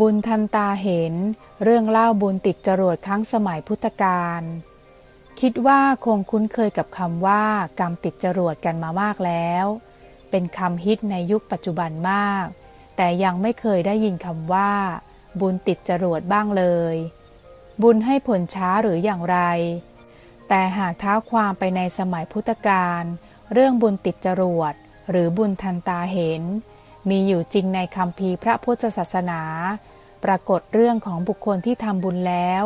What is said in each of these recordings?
บุญทันตาเห็นเรื่องเล่าบุญติดจรวดครั้งสมัยพุทธกาลคิดว่าคงคุ้นเคยกับคำว่ากรรมติดจรวดกันมามากแล้ว เป็นคำฮิตในยุคปัจจุบันมาก แต่ยังไม่เคยได้ยินคำว่า บุญติดจรวดบ้างเลย บุญให้ผลช้าหรืออย่างไร แต่หากเท้าความไปในสมัยพุทธกาลเรื่องบุญติดจรวดหรือบุญทันตาเห็น มีอยู่จริงในคำพีพระพุทธศาสนา ปรากฏเรื่องของบุคคลที่ทำบุญแล้ว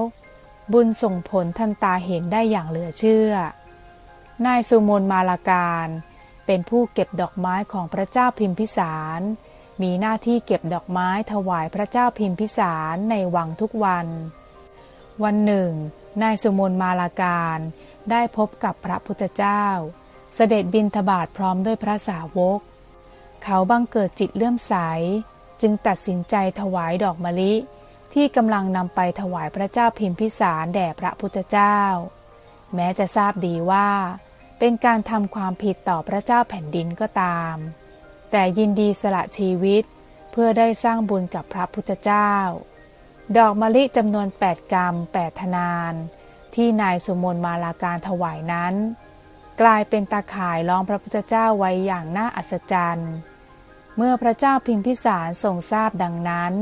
บุญส่งผลทันตาเห็นได้อย่างเหลือเชื่อ นายสุมนมาลาการ เป็นผู้เก็บดอกไม้ของพระเจ้าพิมพิสาร มีหน้าที่เก็บดอกไม้ถวายพระเจ้าพิมพิสารในวังทุกวัน วันหนึ่ง นายสุมนมาลาการได้พบกับพระพุทธเจ้า เสด็จบินทบาทพร้อมด้วยพระสาวก เขาบังเกิดจิตเลื่อมใส จึงตัดสินใจถวายดอกมะลิ ที่กำลังนำไปถวายพระเจ้าพิมพิสารแด่พระพุทธเจ้า แม้จะทราบดีว่า เป็นการทำความผิดต่อพระเจ้าแผ่นดินก็ตาม แต่ยินดีสละชีวิตเพื่อได้สร้างบุญกับพระพุทธเจ้า ดอกมะลิจำนวน 8 กรรม 8 ธนาน ที่นายสุมนมาลาการถวายนั้น กลายเป็นตาข่ายล้อมพระพุทธเจ้าไว้อย่างน่าอัศจรรย์ เมื่อพระเจ้าพิมพิสารทรงทราบดังนั้น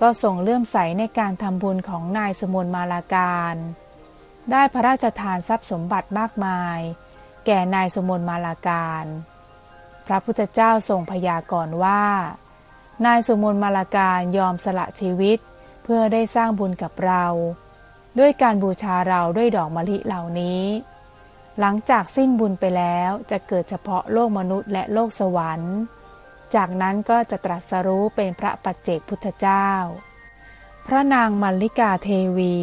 ก็ทรงเลื่อมใสในการทำบุญของนายสมุนมาลาการ ได้พระราชทานทรัพย์สมบัติมากมาย แก่นายสมุนมาลาการ พระพุทธเจ้าทรงพยากรณ์ว่า นายสมุนมาลาการยอมสละชีวิต เพื่อได้สร้างบุญกับเรา ด้วยการบูชาเราด้วยดอกมะลิเหล่านี้หลังจากสิ้นบุญไปแล้วจะเกิดเฉพาะโลกมนุษย์และโลกสวรรค์ จากนั้นก็จะตรัสรู้เป็นพระปัจเจกพุทธเจ้า พระนางมัลลิกาเทวี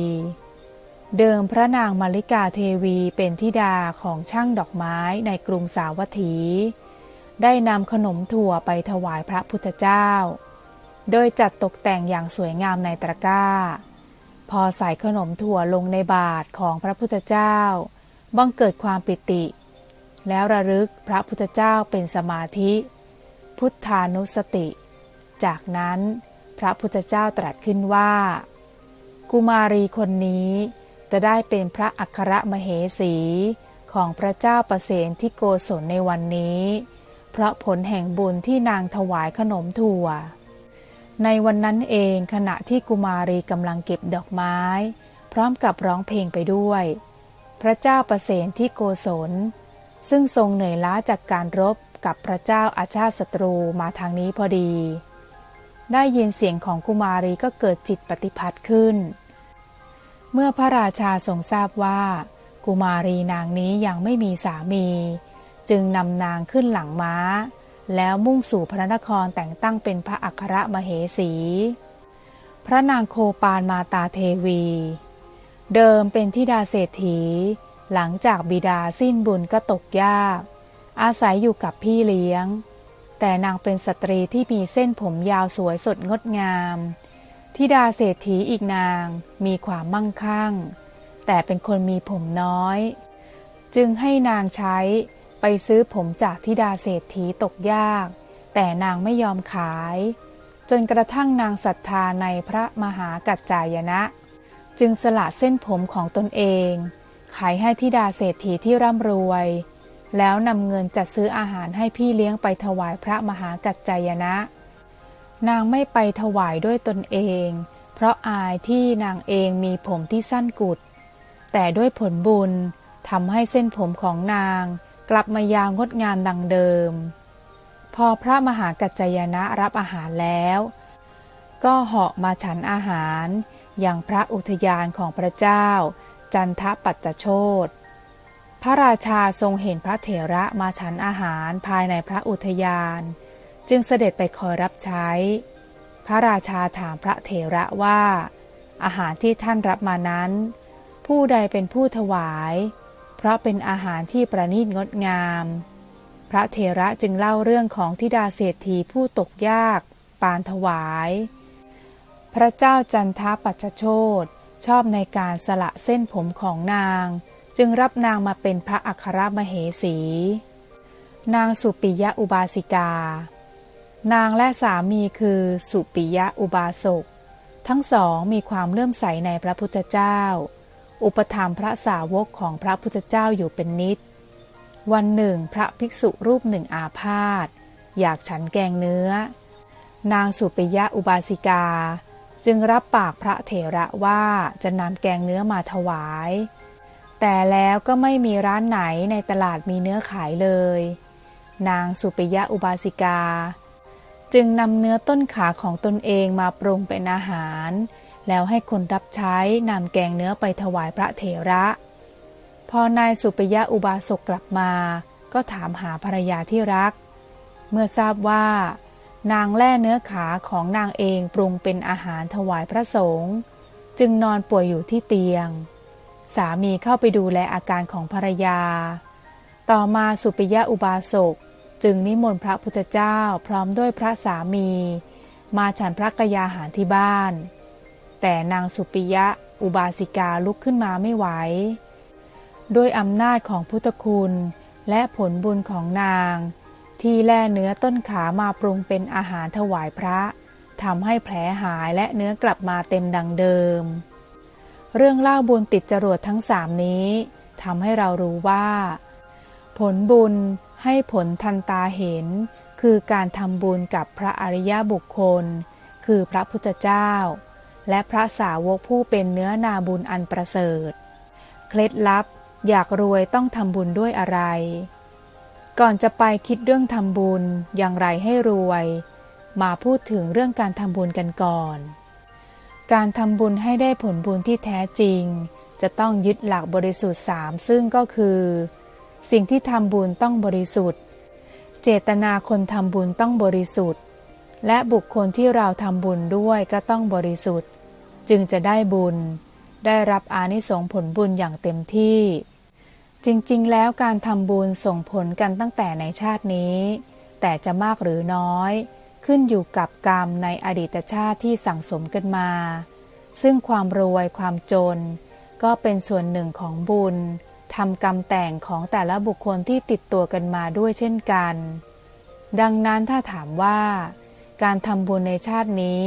เดิมพระนางมัลลิกาเทวีเป็นธิดาของช่างดอกไม้ในกรุงสาวัตถี ได้นำขนมถั่วไปถวายพระพุทธเจ้า โดยจัดตกแต่งอย่างสวยงามในตะกร้า พอใส่ขนมถั่วลงในบาทของพระพุทธเจ้า บังเกิดความปิติ แล้วระลึกพระพุทธเจ้าเป็นสมาธิ พุทธานุสติ จากนั้นพระพุทธเจ้าตรัสขึ้นว่า กุมารีคนนี้จะได้เป็นพระอัครมเหสีของพระเจ้าประเสนที่โกศลในวันนี้ เพราะผลแห่งบุญที่นางถวายขนมถั่ว ในวันนั้นเองขณะที่กุมารีกำลังเก็บดอกไม้ พร้อมกับร้องเพลงไปด้วย พระเจ้าประเสนที่โกศล ซึ่งทรงเหนื่อยล้าจากการรบ กับพระเจ้าอาชาติศัตรูมาทางนี้พอดี ได้ยินเสียงของกุมารีก็เกิดจิตปฏิพัทธ์ขึ้น เมื่อพระราชาทรงทราบว่า กุมารีนางนี้ยังไม่มีสามี จึงนำนางขึ้นหลังม้า แล้วมุ่งสู่พระนครแต่งตั้งเป็นพระอัครมเหสี พระนางโคปานมาตาเทวี เดิมเป็นทิดาเศรษฐี หลังจากบิดาสิ้นบุญก็ตกยาก อาศัยอยู่กับพี่เลี้ยง แต่นางเป็นสตรีที่มีเส้นผมยาวสวยสดงดงามทิดาเศรษฐีอีกนางมีความมั่งคั่ง แต่เป็นคนมีผมน้อย จึงให้นางใช้ไปซื้อผมจากทิดาเศรษฐีตกยาก แต่นางไม่ยอมขาย จนกระทั่งนางศรัทธาในพระมหากัจจายนะ จึงสละเส้นผมของตนเอง ขายให้ทิดาเศรษฐีที่ร่ำรวย แล้วนำเงินจัดซื้ออาหารให้พี่เลี้ยงไปถวายพระมหากัจจายนะ นางไม่ไปถวายด้วยตนเอง เพราะอายที่นางเองมีผมที่สั้นกุด แต่ด้วยผลบุญทำให้เส้นผมของนางกลับมายาวงดงามดังเดิม พอพระมหากัจจายนะรับอาหารแล้ว ก็เหาะมาฉันอาหาร อย่างพระอุทยานของพระเจ้า จันทปัจจโชต พระราชาทรงเห็นพระเถระมาฉันอาหารภายในพระอุทยาน จึงเสด็จไปคอยรับใช้ พระราชาถามพระเถระว่า อาหารที่ท่านรับมานั้น ผู้ใดเป็นผู้ถวาย เพราะเป็นอาหารที่ประณีตงดงาม พระเถระจึงเล่าเรื่องของทิดาเศรษฐีผู้ตกยาก ปานถวาย พระเจ้าจันทปัจจโชตชอบในการสละเส้นผมของนาง จึงรับนางมาเป็นพระอัครมเหสี นางสุปิยะอุบาสิกา นางและสามีคือสุปิยะอุบาสก ทั้งสองมีความเลื่อมใสในพระพุทธเจ้า อุปถัมภ์พระสาวกของพระพุทธเจ้าอยู่เป็นนิด วันหนึ่งพระภิกษุรูปหนึ่งอาพาธอยากฉันแกงเนื้อ นางสุปิยะอุบาสิกา จึงรับปากพระเถระว่าจะนำแกงเนื้อมาถวาย แต่แล้วก็ไม่มีร้านไหนในตลาดมีเนื้อขายเลย นางสุปิยะอุบาสิกา จึงนำเนื้อต้นขาของตนเองมาปรุงเป็นอาหาร แล้วให้คนรับใช้นำแกงเนื้อไปถวายพระเถระ พอนายสุปิยะอุบาสกกลับมา ก็ถามหาภรรยาที่รัก เมื่อทราบว่า นางแล่เนื้อขาของนางเองปรุงเป็นอาหารถวายพระสงฆ์จึงนอนป่วยอยู่ที่เตียง สามีเข้าไปดูแลอาการของภรรยา ต่อมาสุปิยะอุบาสกจึงนิมนต์พระพุทธเจ้าพร้อมด้วยพระสามี มาฉันพระกยาหารที่บ้าน แต่นางสุปิยะอุบาสิกาลุกขึ้นมาไม่ไหว ด้วยอำนาจของพุทธคุณและผลบุญของนาง ที่แล่เนื้อต้นขามาปรุงเป็นอาหารถวายพระทำให้แผลหายและเนื้อกลับมาเต็มดังเดิม เรื่องเล่าบุญติดจรวดทั้งสามนี้ทำให้เรารู้ว่า ผลบุญให้ผลทันตาเห็น คือการทำบุญกับพระอริยบุคคล คือพระพุทธเจ้า และพระสาวกผู้เป็นเนื้อนาบุญอันประเสริฐ เคล็ดลับอยากรวยต้องทำบุญด้วยอะไร ก่อนจะไปคิดเรื่องทำบุญอย่างไรให้รวย มาพูดถึงเรื่องการทำบุญกันก่อน การทำบุญให้ได้ผลบุญที่แท้จริง จะต้องยึดหลักบริสุทธิ์สามซึ่งก็คือ สิ่งที่ทำบุญต้องบริสุทธิ์ เจตนาคนทำบุญต้องบริสุทธิ์ และบุคคลที่เราทำบุญด้วยก็ต้องบริสุทธิ์ จึงจะได้บุญ ได้รับอานิสงส์ผลบุญอย่างเต็มที่ จริงๆ แล้วการทำบุญส่งผลกันตั้งแต่ในชาตินี้ แต่จะมากหรือน้อย ขึ้นอยู่กับกรรมในอดีตชาติที่สั่งสมกันมา ซึ่งความรวยความจน ก็เป็นส่วนหนึ่งของบุญทำกรรมแต่งของแต่ละบุคคลที่ติดตัวกันมาด้วยเช่นกัน ดังนั้นถ้าถามว่า การทำบุญในชาตินี้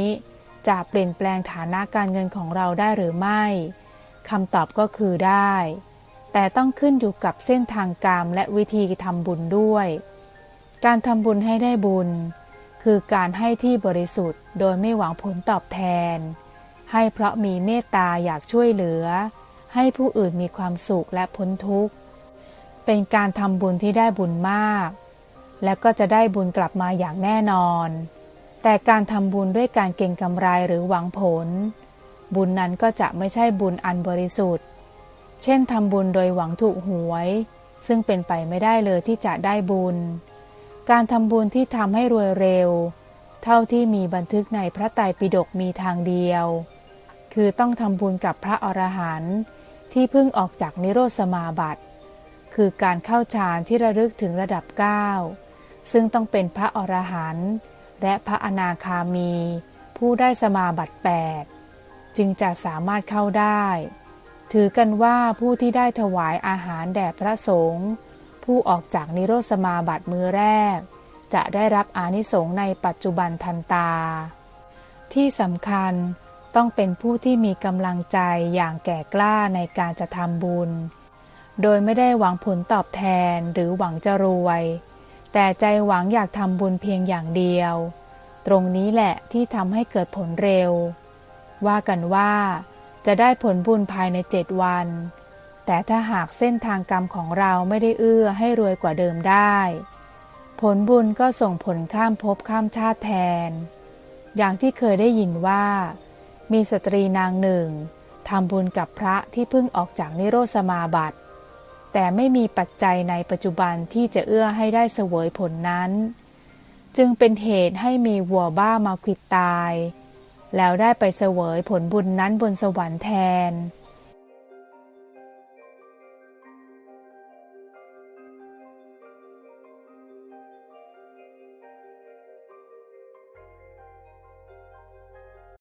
จะเปลี่ยนแปลงฐานะการเงินของเราได้หรือไม่คำตอบก็คือได้ แต่ต้องขึ้นอยู่กับเส้นทางกรรมและวิธีทำบุญด้วย การทำบุญให้ได้บุญ คือการให้ที่บริสุทธิ์ โดยไม่หวังผลตอบแทน ให้เพราะมีเมตตาอยากช่วยเหลือ ให้ผู้อื่นมีความสุขและพ้นทุกข์ เป็นการทำบุญที่ได้บุญมาก และก็จะได้บุญกลับมาอย่างแน่นอน แต่การทำบุญด้วยการเก่งกำไรหรือหวังผล บุญนั้นก็จะไม่ใช่บุญอันบริสุทธิ์ เช่นทำบุญโดยหวังถูกหวย ซึ่งเป็นไปไม่ได้เลยที่จะได้บุญ การทำบุญที่ทำให้รวยเร็ว เท่าที่มีบันทึกในพระไตรปิฎกมีทางเดียว คือต้องทำบุญกับพระอรหันต์ที่เพิ่งออกจากนิโรธสมาบัติคือการเข้าฌานที่ระลึกถึงระดับ 9 ซึ่งต้องเป็นพระอรหันต์และพระอนาคามี ผู้ได้สมาบัติ 8 จึงจะสามารถเข้าได้ ถือกันว่าผู้ที่ได้ถวายอาหารแด่พระสงฆ์ ผู้ออกจากนิโรธสมาบัติมือแรก จะได้รับอานิสงส์ในปัจจุบันทันตา ที่สำคัญต้องเป็นผู้ที่มีกำลังใจอย่างแก่กล้าในการจะทำบุญ โดยไม่ได้หวังผลตอบแทนหรือหวังจะรวย แต่ใจหวังอยากทำบุญเพียงอย่างเดียว ตรงนี้แหละที่ทำให้เกิดผลเร็ว ว่ากันว่า จะได้ผลบุญภายในเจ็ดวัน แต่ถ้าหากเส้นทางกรรมของเราไม่ได้เอื้อให้รวยกว่าเดิมได้ ผลบุญก็ส่งผลข้ามภพข้ามชาติแทน อย่างที่เคยได้ยินว่า มีสตรีนางหนึ่งทำบุญกับพระที่เพิ่งออกจากนิโรธสมาบัติ แต่ไม่มีปัจจัยในปัจจุบันที่จะเอื้อให้ได้เสวยผลนั้น จึงเป็นเหตุให้มีวัวบ้ามาขิดตาย แล้วได้ไปเสวยผลบุญนั้นบนสวรรค์แทน